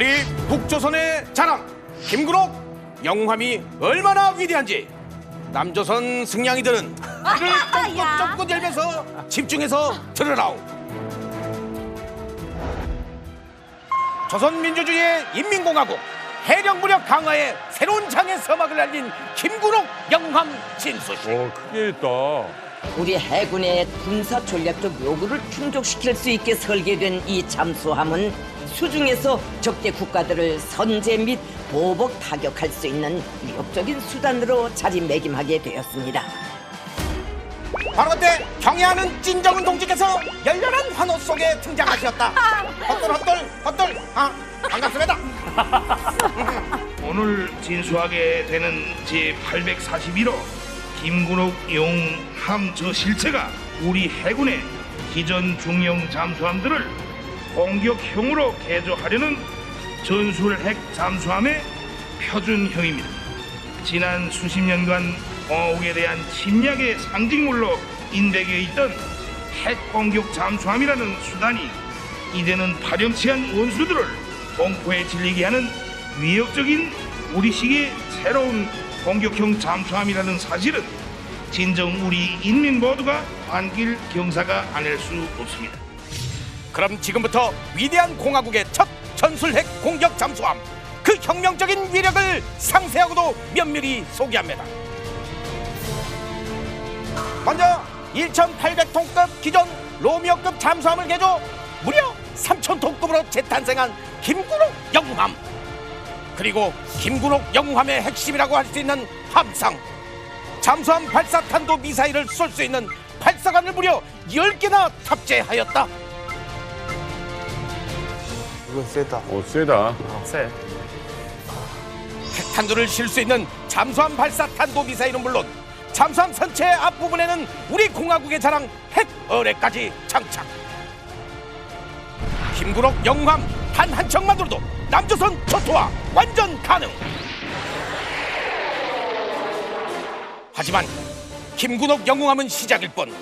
우리 북조선의 자랑 김구록 영함이 얼마나 위대한지 남조선 승냥이들은 이를 쫑긋쫑긋 열면서 집중해서 들으라오. 조선민주주의의 인민공화국 해령무력 강화의 새로운 장의 서막을 알린 김구록 영함 진수식 어, 크게 했다. 우리 해군의 군사 전략적 요구를 충족시킬 수 있게 설계된 이 잠수함은 수중에서 적대 국가들을 선제 및 보복 타격할 수 있는 위협적인 수단으로 자리매김하게 되었습니다. 바로 그때 경애하는 찐정은 동지께서 열렬한 환호 속에 등장하셨다. 헛돌 헛돌 헛돌. 아 반갑습니다. 오늘 진수하게 되는 제841호 김군옥 용함 저 실체가 우리 해군의 기존 중형 잠수함들을 공격형으로 개조하려는 전술 핵 잠수함의 표준형입니다. 지난 수십 년간 어국에 대한 침략의 상징물로 인백해 있던 핵 공격 잠수함이라는 수단이 이제는 파렴치한 원수들을 공포에 질리게 하는 위협적인 우리식의 새로운 공격형 잠수함이라는 사실은 진정 우리 인민 모두가 안길 경사가 아닐 수 없습니다. 그럼 지금부터 위대한 공화국의 첫 전술핵 공격 잠수함 그 혁명적인 위력을 상세하고도 면밀히 소개합니다. 먼저 1,800톤급 기존 로미오급 잠수함을 개조 무려 3,000톤급으로 재탄생한 김구록 영웅함 그리고 김구록 영웅함의 핵심이라고 할 수 있는 함상 잠수함 발사 탄도 미사일을 쏠 수 있는 발사관을 무려 10개나 탑재하였다. 이건 세다. 어, 세다. 핵탄두를 실 수 있는 잠수함 발사 탄도 미사일은 물론 잠수함 선체 앞부분에는 우리 공화국의 자랑 핵 어뢰까지 장착. 김구록 영웅함 단 한 척만으로도 남조선 초토화 완전 가능. 하지만 김구록 영웅함은 시작일 뿐.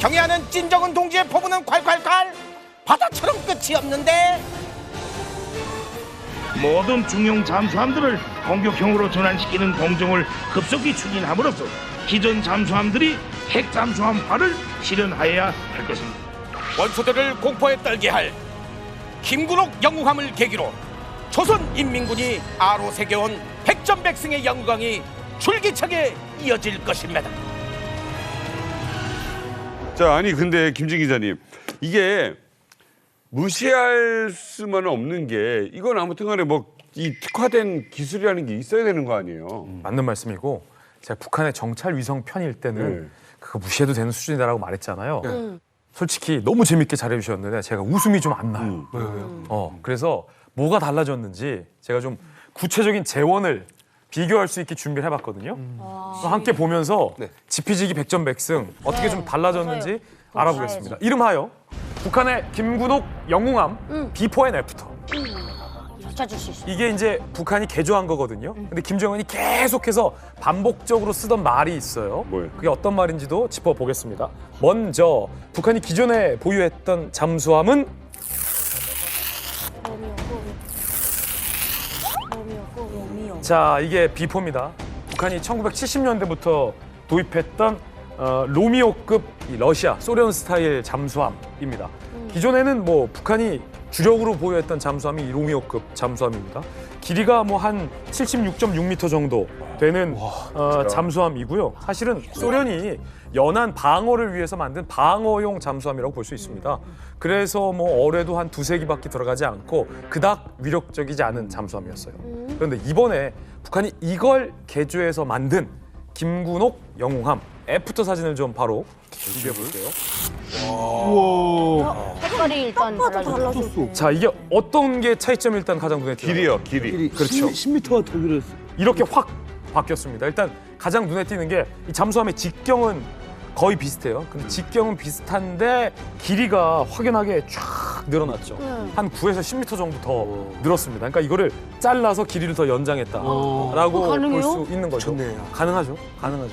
경애하는 찐정은 동지의 포부는 콸콸콸 바다처럼 끝이 없는데. 모든 중형 잠수함들을 공격형으로 전환시키는 공정을 급속히 추진함으로써 기존 잠수함들이 핵 잠수함화를 실현하여야 할 것입니다. 원소들을 공포에 떨게 할 김구록 영웅함을 계기로 조선 인민군이 아로 새겨온 백전백승의 영광이 줄기차게 이어질 것입니다. 자, 아니 근데 김진 기자님, 이게 무시할 수만은 없는 게 이건 아무튼간에 뭐 이 특화된 기술이라는 게 있어야 되는 거 아니에요? 맞는 말씀이고 제가 북한의 정찰 위성 편일 때는 네. 그거 무시해도 되는 수준이다라고 말했잖아요. 솔직히 너무 재밌게 잘해주셨는데 제가 웃음이 좀 안 나요. 어 그래서 뭐가 달라졌는지 제가 좀 구체적인 재원을 비교할 수 있게 준비를 해봤거든요. 그래서 함께 보면서 지피지기 백전백승 어떻게 좀 달라졌는지 알아보겠습니다. 이름하여 북한의 김군옥 영웅함 비포 앤 애프터. 찾을 수 있어. 이게 이제 북한이 개조한 거거든요. 근데 김정은이 계속해서 반복적으로 쓰던 말이 있어요. 뭐예요? 그게 어떤 말인지도 짚어보겠습니다. 먼저 북한이 기존에 보유했던 잠수함은 자 이게 비포입니다. 북한이 1970년대부터 도입했던 어, 로미오급 이 러시아 소련 스타일 잠수함입니다. 기존에는 뭐 북한이 주력으로 보유했던 잠수함이 이 로미오급 잠수함입니다. 길이가 뭐 한 76.6m 정도 되는 어, 잠수함이고요. 사실은 소련이 연안 방어를 위해서 만든 방어용 잠수함이라고 볼 수 있습니다. 그래서 뭐 어뢰도 한 두세 기밖에 들어가지 않고 그닥 위력적이지 않은 잠수함이었어요. 그런데 이번에 북한이 이걸 개조해서 만든 김군옥 영웅함 애프터 사진을 좀 바로 준비해 볼게요. 색깔이 일단 달라졌어. 자 이게 어떤 게 차이점이 일단 가장 눈에 띄어요? 길이요, 길이. 그렇죠. 10m가 더 길었어. 이렇게 확 바뀌었습니다. 일단 가장 눈에 띄는 게 이 잠수함의 직경은 거의 비슷해요. 근데 직경은 비슷한데 길이가 확연하게 쫙 늘어났죠. 한 9에서 10m 정도 더 늘었습니다. 그러니까 이거를 잘라서 길이를 더 연장했다라고 어, 볼 가능해요? 수 있는 거죠. 좋네요. 가능하죠. 가능하죠.